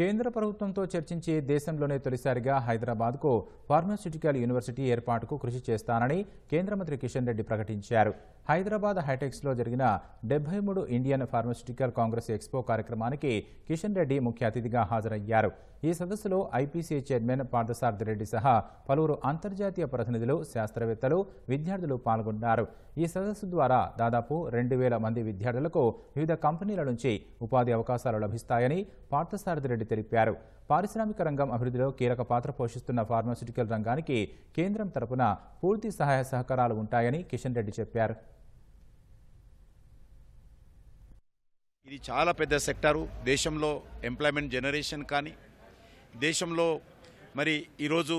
కేంద్ర ప్రభుత్వంతో చర్చించి దేశంలోనే తొలిసారిగా హైదరాబాద్కు ఫార్మాస్యూటికల్ యూనివర్సిటీ ఏర్పాటుకు కృషి చేస్తానని కేంద్ర మంత్రి కిషన్ రెడ్డి ప్రకటించారు. హైదరాబాద్ హైటెక్స్లో జరిగిన డెబ్బై మూడు ఇండియన్ ఫార్మస్యూటికల్ కాంగ్రెస్ ఎక్స్పో కార్యక్రమానికి కిషన్ రెడ్డి ముఖ్య అతిథిగా హాజరయ్యారు. ఈ సదస్సులో ఐపీసీ చైర్మన్ పార్థసారథి రెడ్డి సహా పలువురు అంతర్జాతీయ ప్రతినిధులు శాస్త్రవేత్తలు విద్యార్థులు పాల్గొన్నారు. ఈ సదస్సు ద్వారా దాదాపు రెండు వేల మంది విద్యార్థులకు వివిధ కంపెనీల నుంచి ఉపాధి అవకాశాలు లభిస్తాయని పార్థసారథి రెడ్డి తెలిపారు. పారిశ్రామిక రంగం అభివృద్ధిలో కీలక పాత్ర పోషిస్తున్న ఫార్మాస్యూటికల్ రంగానికి కేంద్రం తరపున పూర్తి సహాయ సహకారాలు ఉంటాయని కిషన్ రెడ్డి చెప్పారు. ఇది చాలా పెద్ద సెక్టారు. దేశంలో ఎంప్లాయ్మెంట్ జనరేషన్ కానీ దేశంలో మరి ఈరోజు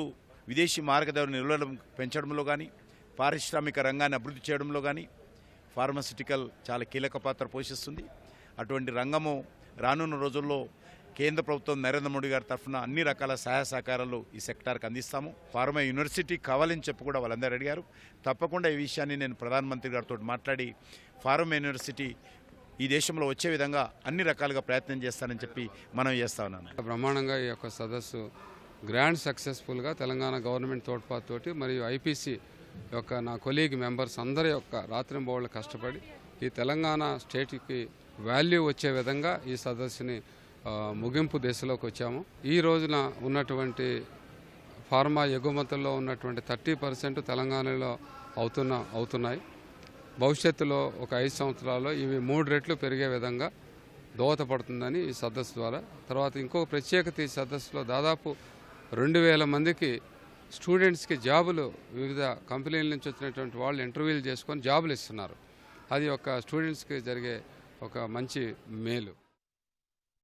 విదేశీ మార్గదారు నిలవడం పెంచడంలో కానీ పారిశ్రామిక రంగాన్ని అభివృద్ధి చేయడంలో కానీ ఫార్మసిటికల్ చాలా కీలక పాత్ర పోషిస్తుంది. అటువంటి రంగము రానున్న రోజుల్లో కేంద్ర ప్రభుత్వం నరేంద్ర మోడీ గారి తరఫున అన్ని రకాల సహాయ సహకారాలు ఈ సెక్టార్కి అందిస్తాము. ఫార్మా యూనివర్సిటీ కావాలని చెప్పి కూడా వాళ్ళందరూ అడిగారు. తప్పకుండా ఈ విషయాన్ని నేను ప్రధానమంత్రి గారితో మాట్లాడి ఫార్మా యూనివర్సిటీ ఈ దేశంలో వచ్చే విధంగా అన్ని రకాలుగా ప్రయత్నం చేస్తానని చెప్పి మనం చేస్తా ఉన్నాను బ్రహ్మాండంగా ఈ యొక్క సదస్సు గ్రాండ్ సక్సెస్ఫుల్గా తెలంగాణ గవర్నమెంట్ తోడ్పాటుతోటి మరియు ఐపీసీ యొక్క నా కొలీగ్ మెంబర్స్ అందరి యొక్క రాత్రింబోళ్ళు కష్టపడి ఈ తెలంగాణ స్టేట్కి వాల్యూ వచ్చే విధంగా ఈ సదస్సుని ముగింపు దశలోకి వచ్చాము. ఈ రోజున ఉన్నటువంటి ఫార్మా ఎగుమతుల్లో ఉన్నటువంటి థర్టీ పర్సెంట్ తెలంగాణలో అవుతున్న అవుతున్నాయి. భవిష్యత్తులో ఒక ఐదు సంవత్సరాల్లో ఇవి మూడు రెట్లు పెరిగే విధంగా దోహదపడుతుందని ఈ సదస్సు ద్వారా. తర్వాత ఇంకో ప్రత్యేకత ఈ సదస్సులో దాదాపు రెండు వేల మందికి స్టూడెంట్స్కి జాబులు వివిధ కంపెనీల నుంచి వచ్చినటువంటి వాళ్ళు ఇంటర్వ్యూలు చేసుకొని జాబులు ఇస్తున్నారు. అది ఒక స్టూడెంట్స్కి జరిగే ఒక మంచి మేలు.